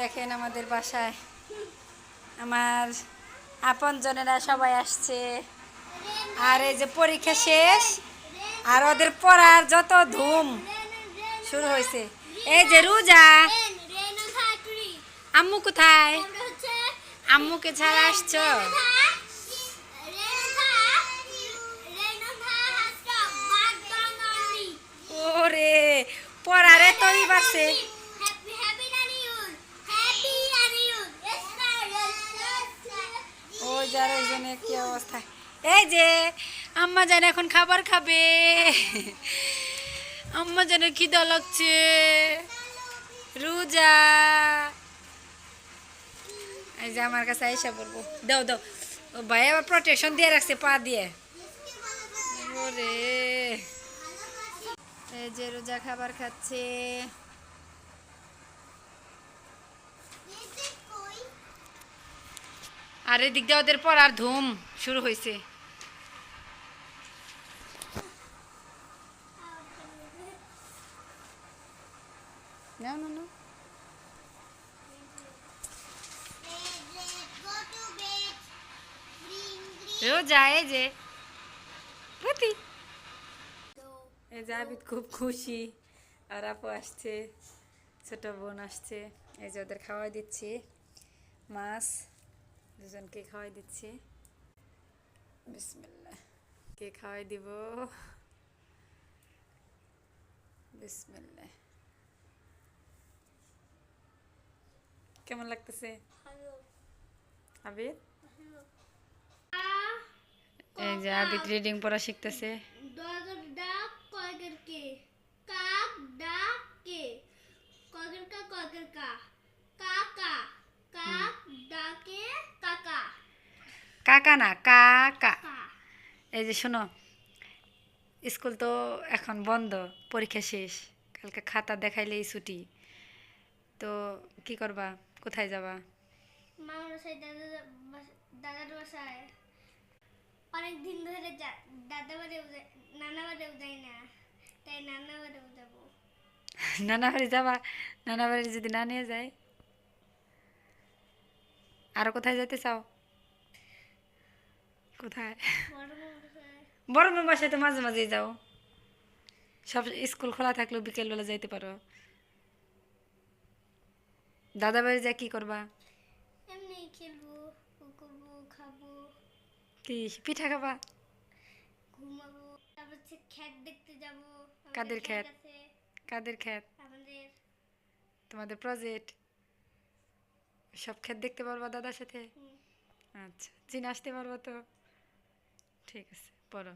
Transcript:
দেখেন আমাদের বাসায়। আমার আপন জনেরা সবাই আসছে। আর এই যে পরীক্ষা শেষ আর ওদের পড়ার যত ধুম শুরু হয়েছে। এই যে রোজা। আম্মু কোথায়? আম্মুকে ছাড়া আসছো ওরে পড়ারে তৈরি পারছে ও ওইজনে কি অবস্থা? এই যে, আম্মা যেন এখন খাবার খাবে। আম্মা যেন খিদা লাগছে। রুজা। এই যে আমার কাছে আইসা বলব, দাও দাও। ও ভাই, আবার প্রোটেকশন দিয়ে রাখছে, পা দিয়ে। ওরে। এই যে রোজা খাবার খাচ্ছে। আর এদিক দিয়ে ওদের পর আর ধুম শুরু হয়েছে। যে। প্রতি। এই খুব খুশি। আর আপু আসছে, ছোট বোন আসছে। এই যে ওদের খাওয়াই দিচ্ছি। মাছ। দুজনকে খাওয়াই দিচ্ছি। বিসমিল্লাহ। কে খাওয়াই দিব? বিসমিল্লাহ। কেমন লাগতেছে? আবিদ এই যে আবিদ রিডিং পড়া শিখতেছে ডগর ডাক কয়গর কে কাক ডাক কে কয়গর কা কয়গর কা কাকা কাক ডাকে কাকা কাকা না কাকা। এই যে শোনো স্কুল তো এখন বন্ধ পরীক্ষা শেষ। কালকে খাতা দেখাইলেই ছুটি। তো কি করবা? কোথায় যাবা? মামার বাসায় দাদা দাদার বাসায়। অনেক দিন ধরে দাদা বাড়িও নানা বাড়িও যাই না। তাই নানা বাড়িও যাব। নানা বাড়ি যাবা? নানা বাড়ি যদি না নিয়ে যায়? আরও কোথায় যেতে চাও? কোথায়? বড় মামার সাথে মাঝে মাঝেই যাও। সব স্কুল খোলা থাকলেও বিকেলবেলা যাইতে পারো। দাদা বাড়ি যা কি করবা? এমনি খেলব করব খাব। কি পিঠা খাবা? ঘুমাবো তারপর খ্যাত দেখতে যাব। কাদের খ্যাত? কাদের ক্ষেত আমাদের। তোমাদের প্রজেক্ট সব ক্ষেত দেখতে পারবা দাদার সাথে? আচ্ছা চিনে আসতে পারবা তো? ঠিক আছে পড়ো।